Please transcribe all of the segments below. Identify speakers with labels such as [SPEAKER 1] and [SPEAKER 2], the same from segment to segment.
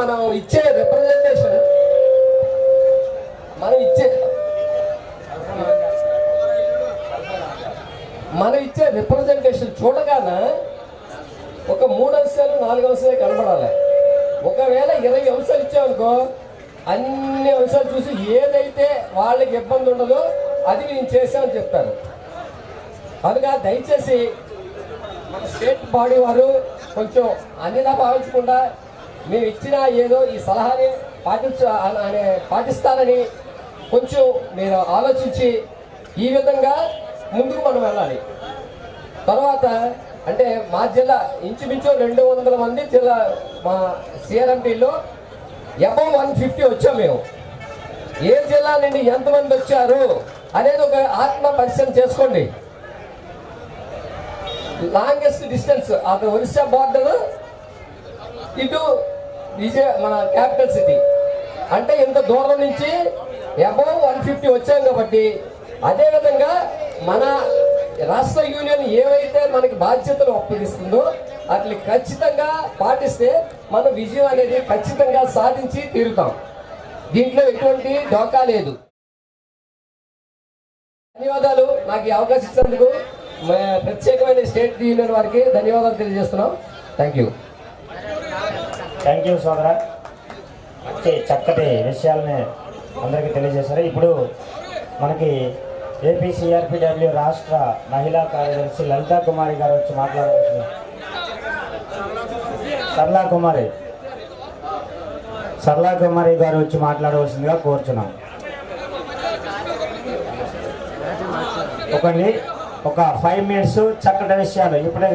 [SPEAKER 1] మనం ఇచ్చే రిప్రజెంటేషన్ మనం ఇచ్చే మనం ఇచ్చే రిప్రజెంటేషన్ చూడగానే ఒక మూడు అంశాలు నాలుగు అంశాలే కనబడాలి. ఒకవేళ ఇరవై అంశాలు ఇచ్చామనుకో అన్ని అంశాలు చూసి ఏదైతే వాళ్ళకి ఇబ్బంది ఉండదో అది నేను చేశామని చెప్తారు. కనుక దయచేసి మన స్టేట్ బాడీ వారు కొంచెం అన్నిలా భావించకుండా మేము ఇచ్చిన ఏదో ఈ సలహాని పాటించ అనే పాటిస్తానని కొంచెం మీరు ఆలోచించి ఈ విధంగా ముందుకు మనం వెళ్ళాలి. తర్వాత అంటే మా జిల్లా ఇంచుమించు రెండు వందల మంది జిల్లా మా సిఆర్ఎంపీలో ఎబో వన్ ఫిఫ్టీ వచ్చాం మేము. ఏ జిల్లా నుండి ఎంతమంది వచ్చారు అనేది ఒక ఆత్మ పరిశీలన చేసుకోండి. లాంగెస్ట్ డిస్టెన్స్ అటు ఒరిస్సా బార్డర్ ఇటు విజయ మన క్యాపిటల్ సిటీ అంటే ఇంత దూరం నుంచి అబౌవ్ వన్ ఫిఫ్టీ వచ్చాం కాబట్టి అదేవిధంగా మన రాష్ట్ర యూనియన్ ఏవైతే మనకి బాధ్యతలు అప్పగిస్తుందో వాటిని ఖచ్చితంగా పాటిస్తే మన విజయం అనేది ఖచ్చితంగా సాధించి తీరుతాం. దీంట్లో ఎటువంటి డోకా లేదు. ధన్యవాదాలు. నాకు ఈ అవకాశం ఇచ్చినందుకు ప్రత్యేకమైన స్టేట్ యూనియన్ వారికి ధన్యవాదాలు తెలియజేస్తున్నాం. థ్యాంక్ యూ
[SPEAKER 2] థ్యాంక్ యూ సోదర. మంచి చక్కటి విషయాలని అందరికీ తెలియజేశారు. ఇప్పుడు మనకి ఏపీసీఆర్పీడబ్ల్యూ రాష్ట్ర మహిళా కార్యదర్శి లలితా కుమారి గారు వచ్చి మాట్లాడవచ్చు సరళా కుమారి. సరళా కుమారి గారు వచ్చి మాట్లాడవలసిందిగా కోరుచున్నాం. ఒకండి ఒక ఫైవ్ మినిట్స్ చక్కటి విషయాలు ఇప్పుడే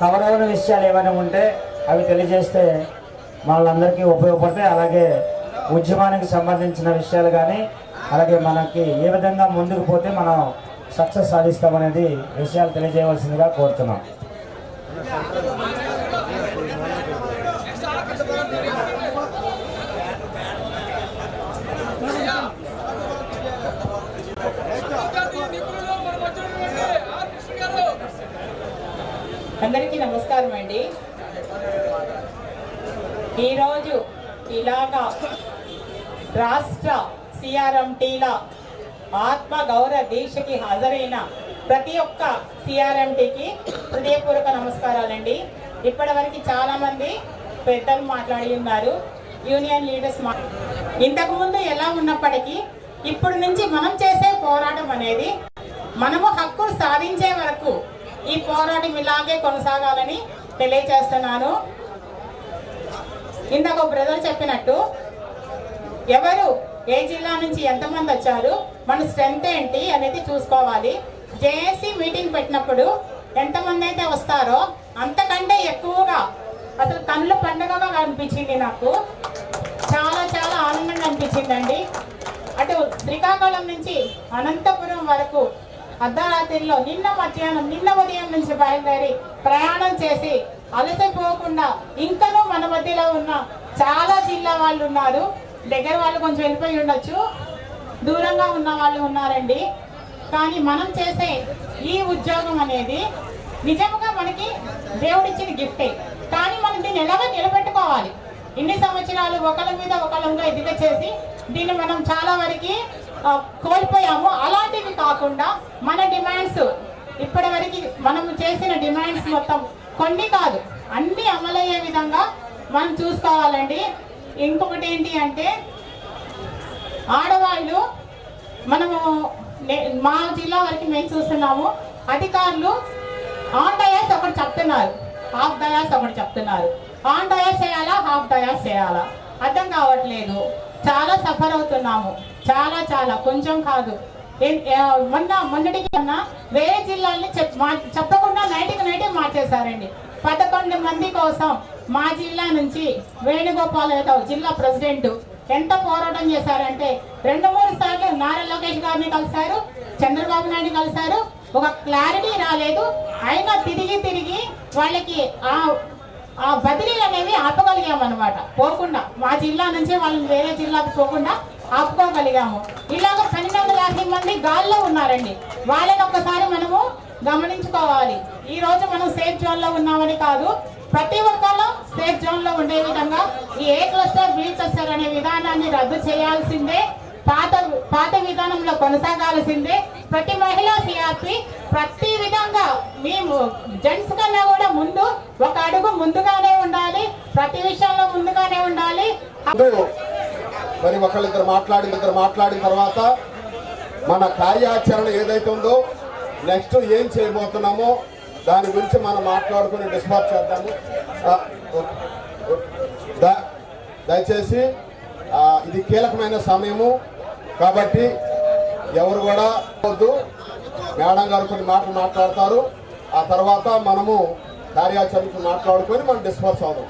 [SPEAKER 2] కవర్ అయిన విషయాలు ఏమైనా ఉంటే అవి తెలియజేస్తే వాళ్ళందరికీ ఉపయోగపడతాయి. అలాగే ఉద్యమానికి సంబంధించిన విషయాలు కానీ అలాగే మనకి ఏ విధంగా ముందుకు పోతే మనం సక్సెస్ సాధిస్తామనేది విషయాలు తెలియజేయవలసిందిగా కోరుతున్నాం.
[SPEAKER 3] అందరికీ నమస్కారం అండి ఈరోజు ఇలాగా రాష్ట్ర సిఆర్ఎంటీల ఆత్మ గౌరవ దీక్షకి హాజరైన ప్రతి ఒక్క సిఆర్ఎంటీకి హృదయపూర్వక నమస్కారాలండి. ఇప్పటివరకు చాలామంది పెద్దలు మాట్లాడి ఉన్నారు. యూనియన్ లీడర్స్ మా ఇంతకుముందు ఎలా ఉన్నప్పటికీ ఇప్పుడు నుంచి మనం చేసే పోరాటం అనేది మనము హక్కులు సాధించే వరకు ఈ పోరాటం ఇలాగే కొనసాగాలని తెలియజేస్తున్నాను. ఇందాక బ్రదర్ చెప్పినట్టు ఎవరు ఏ జిల్లా నుంచి ఎంతమంది వచ్చారు మన స్ట్రెంత్ ఏంటి అనేది చూసుకోవాలి. జేఏసీ మీటింగ్ పెట్టినప్పుడు ఎంతమంది అయితే వస్తారో అంతకంటే ఎక్కువగా అసలు కళ్ళు పండగగా అనిపించింది నాకు. చాలా చాలా ఆనందంగా అనిపించిందండి. అటు శ్రీకాకుళం నుంచి అనంతపురం వరకు అర్ధరాత్రిలో నిన్న మధ్యాహ్నం నిన్న ఉదయం నుంచి బయలుదేరి ప్రయాణం చేసి అలసిపోకుండా ఇంకనూ మన మధ్యలో ఉన్న చాలా జిల్లా వాళ్ళు ఉన్నారు. దగ్గర వాళ్ళు కొంచెం వెళ్ళిపోయి ఉండొచ్చు. దూరంగా ఉన్న వాళ్ళు ఉన్నారండి. కానీ మనం చేసే ఈ ఉద్యోగం అనేది నిజంగా మనకి దేవుడిచ్చిన గిఫ్టే. కానీ మనం దీన్ని ఎలాగో నిలబెట్టుకోవాలి? ఇన్ని సంవత్సరాలు ఒకళ్ళ మీద ఒకళ్ళంగా ఎదిగ చేసి దీన్ని మనం చాలా వరకు కోల్పోయాము. అలాంటివి కాకుండా మన డిమాండ్స్ ఇప్పటి వరకు మనం చేసిన డిమాండ్స్ మొత్తం కొన్ని కాదు అన్ని అమలయ్యే విధంగా మనం చూసుకోవాలండి. ఇంకొకటి ఏంటి అంటే ఆడవాళ్ళు మనము మా జిల్లా వరకు మేము చూస్తున్నాము అధికారులు ఆన్ డయాస్ ఒకటి చెప్తున్నారు హాఫ్ డయాస్ ఒకటి చెప్తున్నారు. ఆన్ డయాస్ చేయాలా హాఫ్ డయాస్ చేయాలా? అర్థం కావట్లేదు. చాలా సఫర్ అవుతున్నాము. చాలా చాలా కొంచెం కాదు. మొన్న మొన్నటికి కన్నా వేరే జిల్లాల్ని చెప్ మా- చెప్పకుండా నైట్కి నైటే మార్చేశారండి. పదకొండు మంది కోసం మా జిల్లా నుంచి వేణుగోపాల్ యాదవ్ జిల్లా ప్రెసిడెంట్ ఎంత పోరాటం చేశారంటే రెండు మూడు సార్లు నారా లోకేష్ గారిని కలిశారు చంద్రబాబు నాయుడు కలిశారు. ఒక క్లారిటీ రాలేదు. అయినా తిరిగి తిరిగి వాళ్ళకి ఆ ఆ బదిలీలు అనేవి ఆపగలిగామన్నమాట. పోకుండా మా జిల్లా నుంచి వాళ్ళని వేరే జిల్లాకు పోకుండా ఆపుకోగలిగాము. ఇలాగ పన్నెండు మంది గాల్లో ఉన్నారండి. వాళ్ళని ఒక్కసారి మనము గమనించుకోవాలి. ఈ రోజు మనం సేఫ్ జోన్లో ఉన్నామని కాదు ప్రతి ఒక్కళ్ళు సేఫ్ జోన్లో ఉండే విధంగా ఈ ఏ క్లస్టర్ టీచర్స్ అనే విధానాన్ని రద్దు చేయాల్సిందే. పాత పాత విధానంలో కొనసాగాల్సిందే. ప్రతి మహిళా సిఆర్పి ప్రతి విధంగా మేము జెంట్స్ కన్నా కూడా ముందు ఒక అడుగు ముందుగానే ఉండాలి. ప్రతి విషయంలో ముందుగానే ఉండాలి.
[SPEAKER 4] మరి ఒకళ్ళిద్దరు మాట్లాడిన ఇద్దరు మాట్లాడిన తర్వాత మన కార్యాచరణ ఏదైతే ఉందో నెక్స్ట్ ఏం చేయబోతున్నామో దాని గురించి మనం మాట్లాడుకుని డిస్పాచ్ చేద్దాము. దయచేసి ఇది కీలకమైన సమయము. కాబట్టి ఎవరు కూడా వద్దు. మేడం గారు కొన్ని మాటలు మాట్లాడతారు. ఆ తర్వాత మనము కార్యాచరణకు మాట్లాడుకొని మనం డిస్పర్స్ అవుదాం.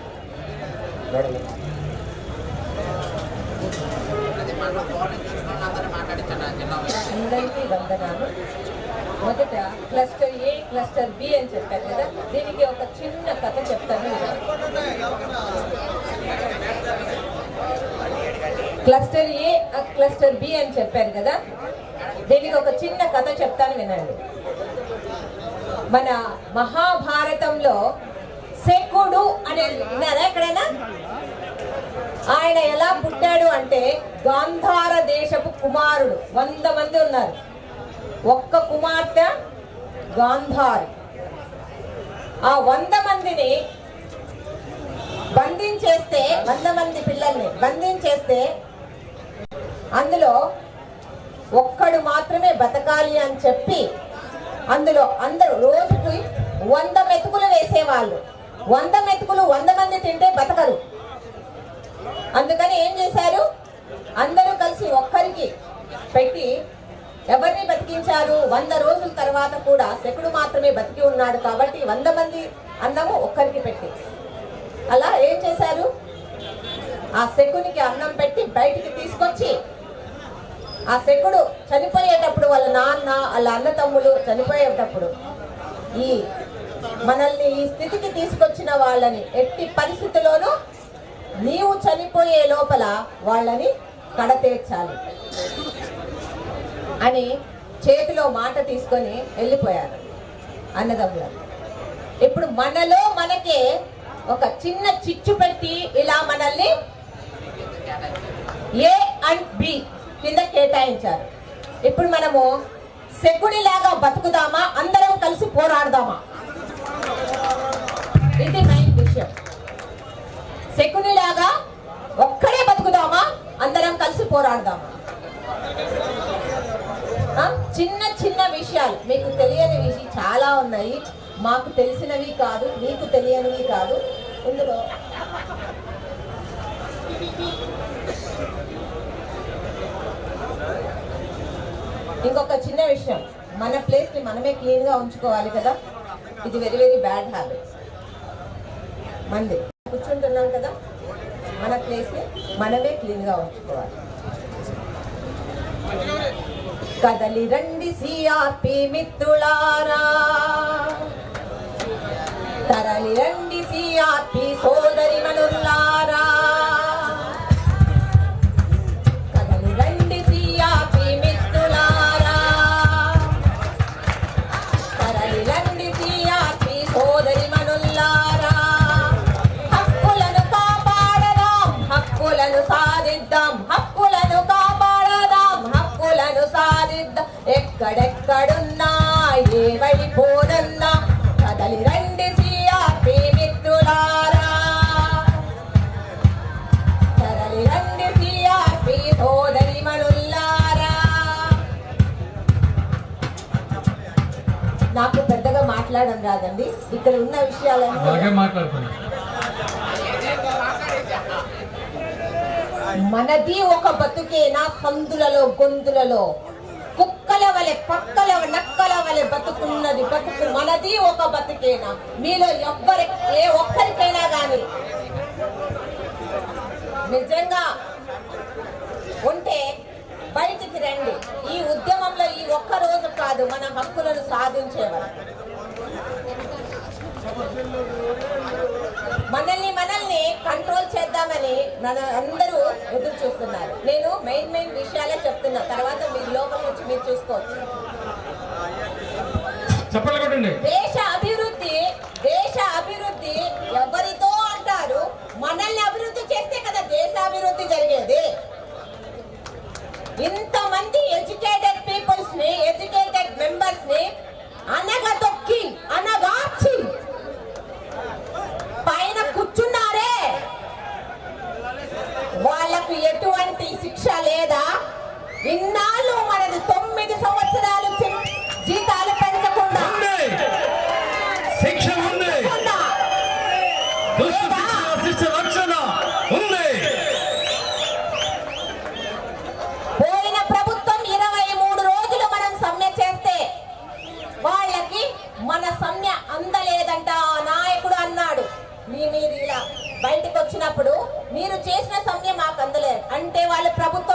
[SPEAKER 4] మేడం
[SPEAKER 5] అందరికీ వందనాలు. మొదట క్లస్టర్ ఏ క్లస్టర్ బి అని చెప్పారు కదా దీనికి ఒక చిన్న కథ చెప్తాను. క్లస్టర్ ఏ క్లస్టర్ బి అని చెప్పారు కదా దీనికి ఒక చిన్న కథ చెప్తాను వినండి. మన మహాభారతంలో శకుడు అనే విన్నారా ఎక్కడైనా? ఆయన ఎలా పుట్టాడు అంటే గాంధార దేశపు కుమారుడు. వంద మంది ఉన్నారు. ఒక్క కుమార్తె గాంధారి. ఆ వంద మందిని బంధించేస్తే వంద మంది పిల్లల్ని బంధించేస్తే అందులో ఒక్కడు మాత్రమే బతకాలి అని చెప్పి అందులో అందరూ రోజుకి వంద మెతుకులు వేసేవాళ్ళు. వంద మెతుకులు వంద మంది తింటే బతకరు. అందుకని ఏం చేశారు? అందరూ కలిసి ఒక్కరికి పెట్టి ఎవరిని బతికించారు? వంద రోజుల తర్వాత కూడా శకుడు మాత్రమే బతికి ఉన్నాడు కాబట్టి వంద మంది అన్నము ఒక్కరికి పెట్టి. అలా ఏం చేశారు? ఆ శకునికి అన్నం పెట్టి బయటికి తీసుకొచ్చి ఆ శకుడు చనిపోయేటప్పుడు వాళ్ళ నాన్న వాళ్ళ అన్న తమ్ముడు చనిపోయేటప్పుడు ఈ మనల్ని ఈ స్థితికి తీసుకొచ్చిన వాళ్ళని ఎట్టి పరిస్థితిలోనూ నీవు చనిపోయే లోపల వాళ్ళని కడతేర్చాలి అని చేతిలో మాట తీసుకొని వెళ్ళిపోయారు అన్నదమ్ములు. ఇప్పుడు మనలో మనకే ఒక చిన్న చిచ్చు పెట్టి ఇలా మనల్ని ఏ అండ్ బి కింద కేటాయించారు. ఇప్పుడు మనము శకుడిలాగా బతుకుదామా? అందరం కలిసి పోరాడదామా? ఇది మెయిన్ విషయం. శకునిలాగా అందరం పోరాడదామా చిన్న చిన్న విషయాలు. మీకు తెలియని విషయం చాలా ఉన్నాయి. మాకు తెలిసినవి కాదు మీకు తెలియనివి కాదు. ఇందులో ఇంకొక చిన్న విషయం. మన ప్లేస్ని మనమే క్లీన్గా ఉంచుకోవాలి కదా? ఇది వెరీ వెరీ బ్యాడ్ హ్యాబిట్ మంది కూర్చుంటున్నాం కదా? మన ప్లేస్ని మనమే క్లీన్గా ఉంచుకోవాలి. కదలి రండి సిఆర్పి మిత్రులారా. తరలి రండి సిఆర్పి సోదరి మనులారా ఎక్కడెక్కడున్నా ఏ వెళ్ళిపోదన్నా కదలి రండి సిఆర్పి మిత్రులారా. తరలి రండి సిఆర్పి సోదరి మనుల్లారా. నాకు పెద్దగా మాట్లాడడం రాదండి. ఇక్కడ ఉన్న విషయాలన్నీ మనది ఒక బతుకేనా సందులలో గొంతులలో? వలె పక్కల నక్కల వలె బతుకున్నది. బతుకు మనది ఒక బతుకేనా? మీలో ఎవ్వరి ఏ ఒక్కరికైనా గాని నిజంగా ఉంటే బయటికి రండి. ఈ ఉద్యమంలో ఈ ఒక్క రోజు కాదు మన హక్కులను సాధించేవారు. మనల్ని మనల్ని కంట్రోల్ చేద్దామని మన అందరూ ఎదురు చూస్తున్నారు. నేను మెయిన్ మెయిన్ విషయాలే చెప్తున్నా. తర్వాత మీరు లోపల నుంచి మీరు చూసుకోవచ్చు. దేశ అభివృద్ధి దేశ అభివృద్ధి ఎవరితో అంటారు? మనల్ని అభివృద్ధి చేస్తే కదా దేశ అభివృద్ధి జరిగేది. ఇంతమంది ఎడ్యుకేటెడ్ పీపుల్స్ని ఎడ్యుకేటెడ్ మెంబర్స్ని మీరు చేసిన సమయం మాకు అందలేదు. అంటే వాళ్ళు ప్రభుత్వం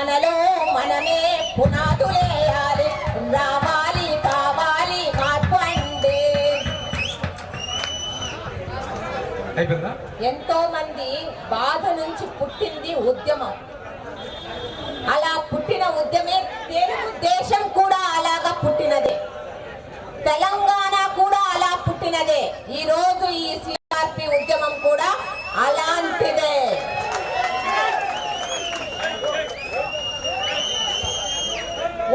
[SPEAKER 5] మనలో మనమే పునాదులేయాలి రావాలి కావాలి మార్పు ఎంతో మంది బాధ నుంచి పుట్టింది ఉద్యమం. అలా పుట్టిన ఉద్యమే తెలుగు దేశం కూడా అలాగా పుట్టినదే. తెలంగాణ కూడా అలా పుట్టినదే ఈ రోజు ఈ సిఆర్పి ఉద్యమం కూడా అలాంటిదే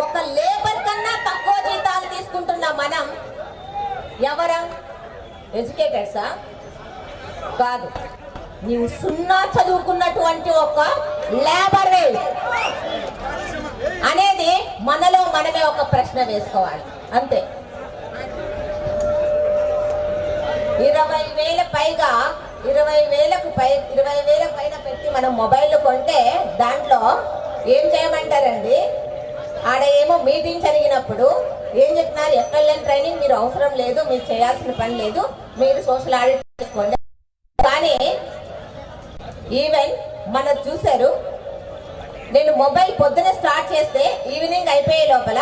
[SPEAKER 5] ఒక లేబర్ కన్నా తక్కువ జీతాలు తీసుకుంటున్న మనం ఎవరా? ఎడ్యుకేటెడ్సా కాదు. నీవు సున్నా చదువుకున్నటువంటి ఒక లేబర్ అనేది మనలో మనమే ఒక ప్రశ్న వేసుకోవాలి. అంతే. ఇరవై వేల పైగా ఇరవై వేలకు పై ఇరవై వేల పైన పెట్టి మనం మొబైల్ కొంటే దాంట్లో ఏం చేయమంటారండి? ఆడ ఏమో మీటింగ్ జరిగినప్పుడు ఏం చెప్తున్నారు? ఎమ్మెల్యే ట్రైనింగ్ మీరు అవసరం లేదు మీరు చేయాల్సిన పని లేదు మీరు సోషల్ ఆడిట్ చేసుకోండి కానీ ఈవెన్ మన చూశారు నేను మొబైల్ పొద్దునే స్టార్ట్ చేస్తే ఈవినింగ్ అయిపోయే లోపల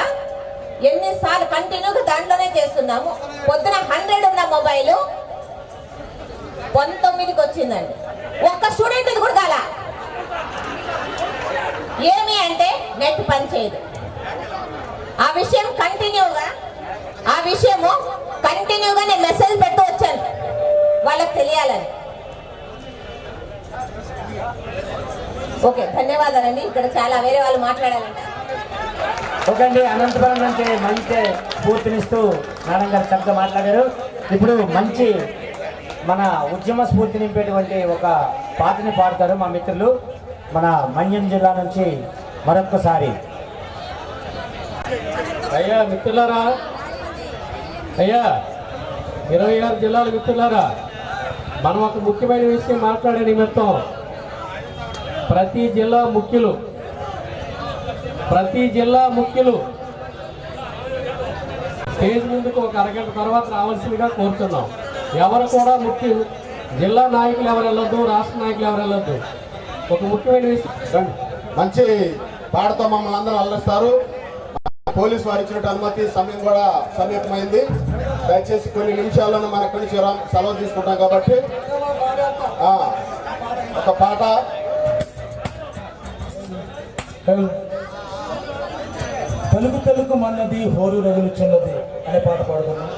[SPEAKER 5] ఎన్నిసార్లు కంటిన్యూగా దాంట్లోనే చేస్తున్నాము. పొద్దున హండ్రెడ్ ఉన్న మొబైల్ పంతొమ్మిదికి వచ్చిందండి. ఒక్క స్టూడెంట్ కూడా కాల. ఏమి అంటే నెట్ పనిచేయదు ఆ విషయం కంటిన్యూగా ఆ విషయము కంటిన్యూగా నేను మెసేజ్ పెడుతూ వచ్చాను వాళ్ళకి తెలియాలని. ఓకే ధన్యవాదాలండి. ఇక్కడ చాలా వేరే వాళ్ళు మాట్లాడాలంట.
[SPEAKER 2] ఓకే అండి అనంతపురం నుంచి మంచి స్ఫూర్తినిస్తూ మేడం గారు చక్కగా మాట్లాడారు. ఇప్పుడు మంచి మన ఉద్యమ స్ఫూర్తి నింపేటువంటి ఒక పాటని పాడతారు మా మిత్రులు. మన మన్యం జిల్లా నుంచి మరొక్కసారి
[SPEAKER 1] అయ్యా మిత్రులారా. అయ్యా ఇరవై ఆరు జిల్లాల మిత్రులారా మనం ఒక ముఖ్యమైన విషయం మాట్లాడే నిమిత్తం ప్రతి జిల్లా ముఖ్యులు ప్రతి జిల్లా ముఖ్యులు స్టేజ్ ముందుకు ఒక అరగంట తర్వాత రావాల్సిందిగా కోరుతున్నాం. ఎవరు కూడా ముఖ్యం జిల్లా నాయకులు ఎవరు వెళ్ళొద్దు రాష్ట్ర నాయకులు ఎవరు వెళ్ళొద్దు. ఒక ముఖ్యమైన విషయం
[SPEAKER 4] మంచి పాటతో మమ్మల్ని అందరూ అల్లరిస్తారు. పోలీసు వారు ఇచ్చినట్టు అనుమతి సమయం కూడా సమీపమైంది. దయచేసి కొన్ని నిమిషాల్లోనే మన ఎక్కడి నుంచి సెలవు తీసుకుంటాం కాబట్టి. ఒక పాట.
[SPEAKER 6] తెలుగు తెలుగు మన్నది హోరు రగులుచున్నది అనే పాట పాడుకున్నాం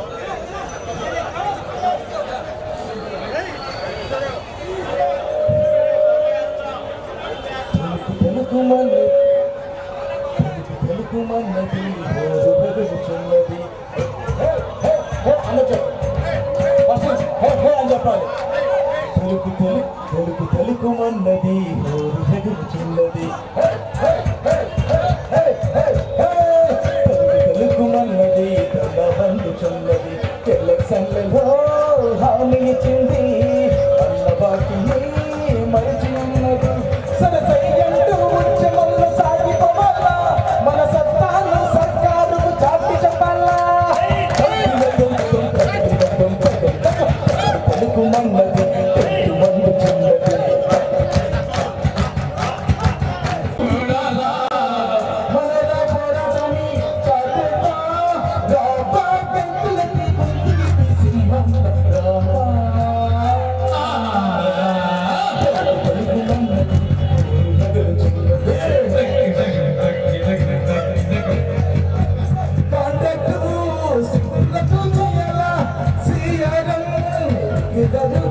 [SPEAKER 6] ఇద్దరు